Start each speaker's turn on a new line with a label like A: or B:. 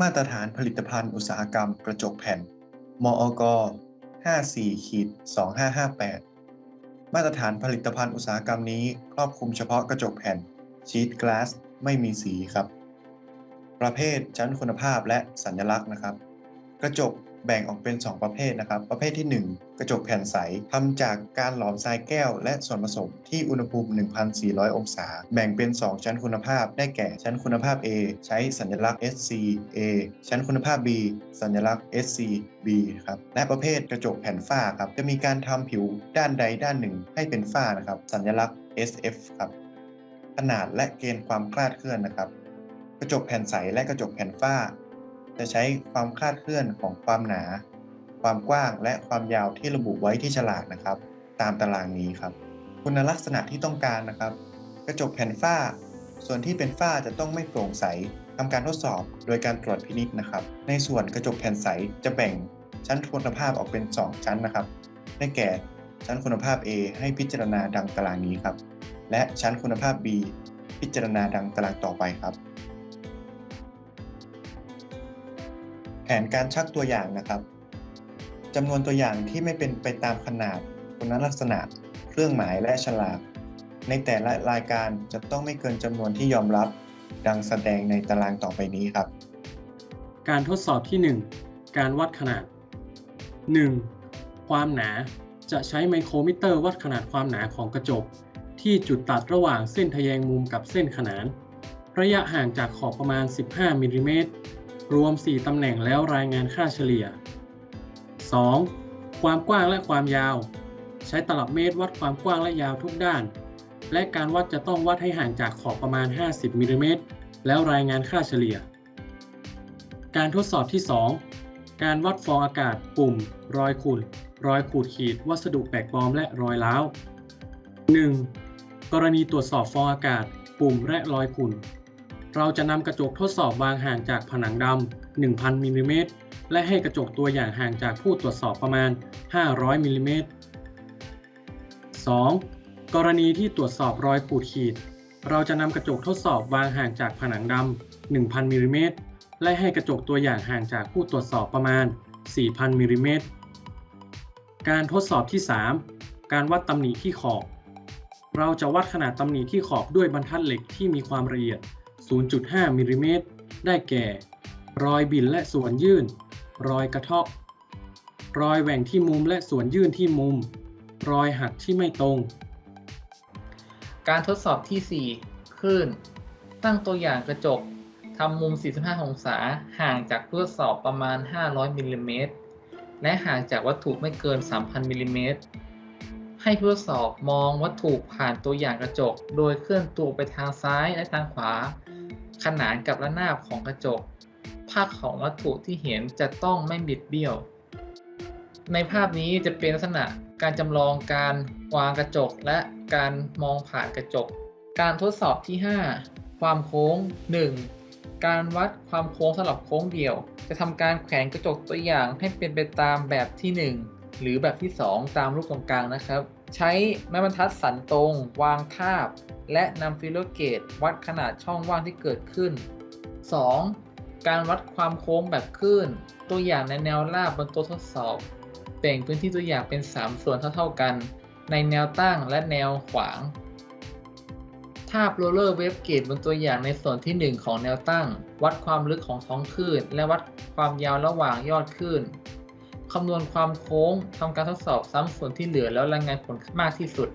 A: มาตรฐานผลิตภัณฑ์อุตสาหกรรมกระจกแผ่น มอก54ขีด2558 มาตรฐานผลิตภัณฑ์อุตสาหกรรมนี้ครอบคลุมเฉพาะกระจกแผ่นชีทกลาสไม่มีสีครับ ประเภทชั้นคุณภาพและสัญลักษณ์นะครับ กระจก แบ่งออกเป็น 2 ประเภทนะครับ ประเภทที่ 1 กระจกแผ่นใสทำจากการหลอมทรายแก้ว และส่วนผสมที่อุณหภูมิ 1,400 องศา แบ่งเป็น 2 ชั้นคุณภาพ ได้แก่ชั้นคุณภาพ A ใช้สัญลักษณ์ SC A ชั้นคุณภาพ B สัญลักษณ์ SC B ครับ และประเภทกระจกแผ่นฝ้าครับ จะมีการทำผิวด้านใดด้านหนึ่งให้เป็นฝ้านะครับ สัญลักษณ์ SF ครับ ขนาดและเกณฑ์ความคลาดเคลื่อนนะครับ กระจกแผ่นใสและกระจกแผ่นฝ้า จะใช้ความคาดเคลื่อนของความหนา ความกว้างและความยาวที่ระบุไว้ที่ฉลากนะครับ ตามตารางนี้ครับ คุณลักษณะที่ต้องการนะครับ กระจกแผ่นฝ้า ส่วนที่เป็นฝ้าจะต้องไม่โปร่งใสทำการทดสอบโดยการตรวจพินิจนะครับ ในส่วนกระจกแผ่นใสจะแบ่งชั้นคุณภาพออกเป็น 2 ชั้นนะครับ ได้แก่ชั้นคุณภาพ A ให้พิจารณาดังตารางนี้ครับ และชั้นคุณภาพ B พิจารณาดังตารางต่อไปครับ แผนการชักตัวอย่างนะครับจำนวนตัวอย่างที่ไม่เป็นไปตามขนาดคุณลักษณะ เครื่องหมายและฉลาก ในแต่ละรายการจะต้องไม่เกินจำนวนที่ยอมรับ ดังแสดงในตารางต่อไปนี้ครับ
B: การทดสอบที่ 1 การวัดขนาด 1. ความหนาจะใช้ไมโครมิเตอร์วัดขนาดความหนาของกระจก ที่จุดตัดระหว่างเส้นทแยงมุมกับเส้นขนาน ระยะห่างจากขอบประมาณ 15มิลลิเมตร รวม 4 ตำแหน่งแล้วรายงานค่าเฉลี่ย 2. ความกว้างและความยาว ใช้ตลับเมตรวัดความกว้างและยาวทุกด้าน และการวัดจะต้องวัดให้ห่างจากขอบประมาณ 50มิลลิเมตรแล้วรายงานค่าเฉลี่ย การทดสอบที่ 2 การวัดฟองอากาศ ปุ่ม รอยขุ่นรอยขูดขีด วัสดุแปลกปลอมและรอยร้าว 1. กรณีตรวจสอบฟองอากาศ ปุ่มและรอยขุ่น เราจะนำกระจกทดสอบวางห่างจากผนังดำ 1,000 มิลลิเมตร และให้กระจกตัวอย่างห่างจากผู้ตรวจสอบประมาณ 500 มิลลิเมตร 2. กรณีที่ตรวจสอบรอยขูดขีด เราจะนำกระจกทดสอบวางห่างจากผนังดำ 1,000 มิลลิเมตร และให้กระจกตัวอย่างห่างจากผู้ตรวจสอบประมาณ 4,000 มิลลิเมตร การทดสอบที่ 3 การวัดตำหนิที่ขอบ เราจะวัดขนาดตำหนิที่ขอบด้วยบรรทัดเหล็กที่มีความละเอียด 0.5มิลลิเมตรได้แก่ รอยบินและส่วนยื่น รอยกระเทาะ รอยแหว่งที่มุมและส่วนยื่นที่มุม รอยหักที่ไม่ตรง
C: การทดสอบที่ 4 คลื่น ตั้งตัวอย่างกระจกทำมุม 45 องศา ห่างจากผู้ทดสอบประมาณ 500มิลลิเมตร และห่างจากวัตถุไม่เกิน 3,000มิลลิเมตร ให้ผู้ทดสอบมองวัตถุผ่านตัวอย่างกระจก โดยเคลื่อนตัวไปทางซ้ายและทางขวา ขนานกับระนาบของกระจก ภาคของวัตถุที่เห็นจะต้องไม่บิดเบี้ยว ในภาพนี้จะเป็นลักษณะการจำลองการวางกระจกและการมองผ่านกระจก การทดสอบที่ 5 ความโค้ง 1. การวัดความโค้งสำหรับโค้งเดี่ยว จะทำการแขวนกระจกตัวอย่างให้เป็นไปตามแบบที่ 1 หรือแบบที่ 2 ตามรูปตรงกลางนะครับ ใช้ไม้บรรทัดสันตรง วางทาบ และนำฟิโลเกตวัดขนาดช่องว่างที่เกิดขึ้น 2. การวัดความโค้งแบบคลื่น ตัวอย่างในแนวราบบนโต๊ะทดสอบ แบ่งพื้นที่ตัวอย่างเป็น 3 ส่วนเท่าๆกัน ในแนวตั้งและแนวขวาง ทาบโรลเลอร์เวฟเกตบนตัวอย่างในส่วนที่ 1 ของแนวตั้ง วัดความลึกของท้องคลื่น และวัดความยาวระหว่างยอดคลื่น คำนวณความโค้งทำการทดสอบซ้ำส่วนที่เหลือแล้วรายงานผลมากที่สุด